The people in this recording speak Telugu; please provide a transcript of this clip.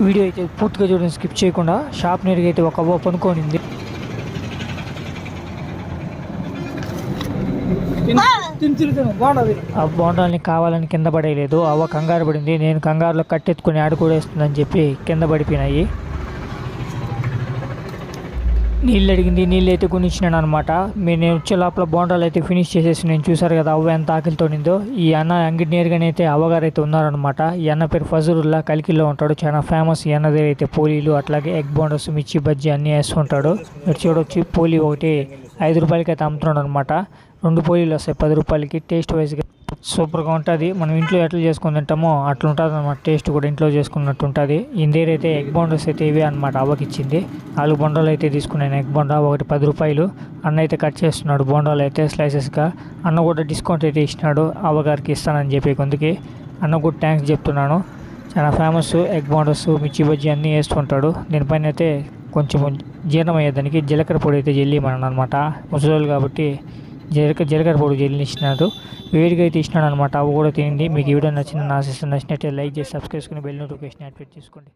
వీడియో అయితే పూర్తిగా చూడండి స్కిప్ చేయకుండా. షాప్ నేరుగా అయితే ఒక అవ్వ పనుకోనింది. ఆ! బోండాల్ని కావాలని కింద పడేయలేదు అవ్వ కంగారు పడింది. నేను కంగారులో కట్టెత్తుకుని ఆడుకోడేస్తుందని చెప్పి కింద పడిపోయినాయి. నీళ్ళు అడిగింది నీళ్ళు అయితే గుణించినాను అనమాట మీరు నేను వచ్చే లోపల బోండాలు అయితే ఫినిష్ చేసేసి నేను చూసారు కదా అవ్వ ఎంత ఆకలితో నిందో ఈ అన్న అంగిడి నేరుగానే అయితే అవ్వగారు అయితే ఉన్నారనమాట. ఈ అన్న పేరు ఫజరుల్లా కలికిలో ఉంటాడు. చాలా ఫేమస్ ఈ అన్న దగ్గర అయితే పోలీలు అట్లాగే ఎగ్ బోండస్ మిర్చి బజ్జీ అన్నీ వేస్తుంటాడు మీరు చూడొచ్చు పోలీ ఒకటి ఐదు రూపాయలకి అయితే అమ్ముతున్నాడు అనమాట రెండు పోలీలు వస్తాయి పది రూపాయలకి. టేస్ట్ వైజ్గా సూపర్గా ఉంటుంది. మనం ఇంట్లో ఎట్లా చేసుకుని తింటామో అట్లా ఉంటుంది అనమాట టేస్ట్ కూడా ఇంట్లో చేసుకున్నట్టు ఉంటుంది ఇందేరైతే ఎగ్ బౌండర్స్ అయితే ఇవే అనమాట అవ్వకిచ్చింది నాలుగు బొండాలు అయితే తీసుకున్నాను ఎగ్ బొండా ఒకటి పది రూపాయలు. అన్న అయితే కట్ చేస్తున్నాడు. బొండాలు అయితే స్లైసెస్గా అన్న కూడా డిస్కౌంట్ అయితే ఇచ్చినాడు. అవ్వగారికి ఇస్తానని చెప్పి కొందుకి. అన్న కూడా థ్యాంక్స్ చెప్తున్నాను. చాలా ఫేమస్ ఎగ్ బౌండర్స్ మిర్చి బజ్జీ అన్నీ వేస్తుంటాడు. దీనిపైన అయితే కొంచెం జీర్ణం అయ్యేదానికి జీలకర్ర పొడి అయితే జల్లిమన్నాను అనమాట ముసలోళ్ళు కాబట్టి జీలక జీలకర్ర పొడి జల్లిని ఇచ్చినాడు. వేడిగా అయితే ఇచ్చినాడు అనమాట అవి కూడా తినండి మీకు ఈ వీడియో నచ్చిందని ఆశిస్తాను నచ్చినట్టే లైక్ చేసి సబ్స్క్రైబ్ చేసుకుని బెల్ నోటిఫికేషన్ యాక్టివేట్ చేసుకోండి.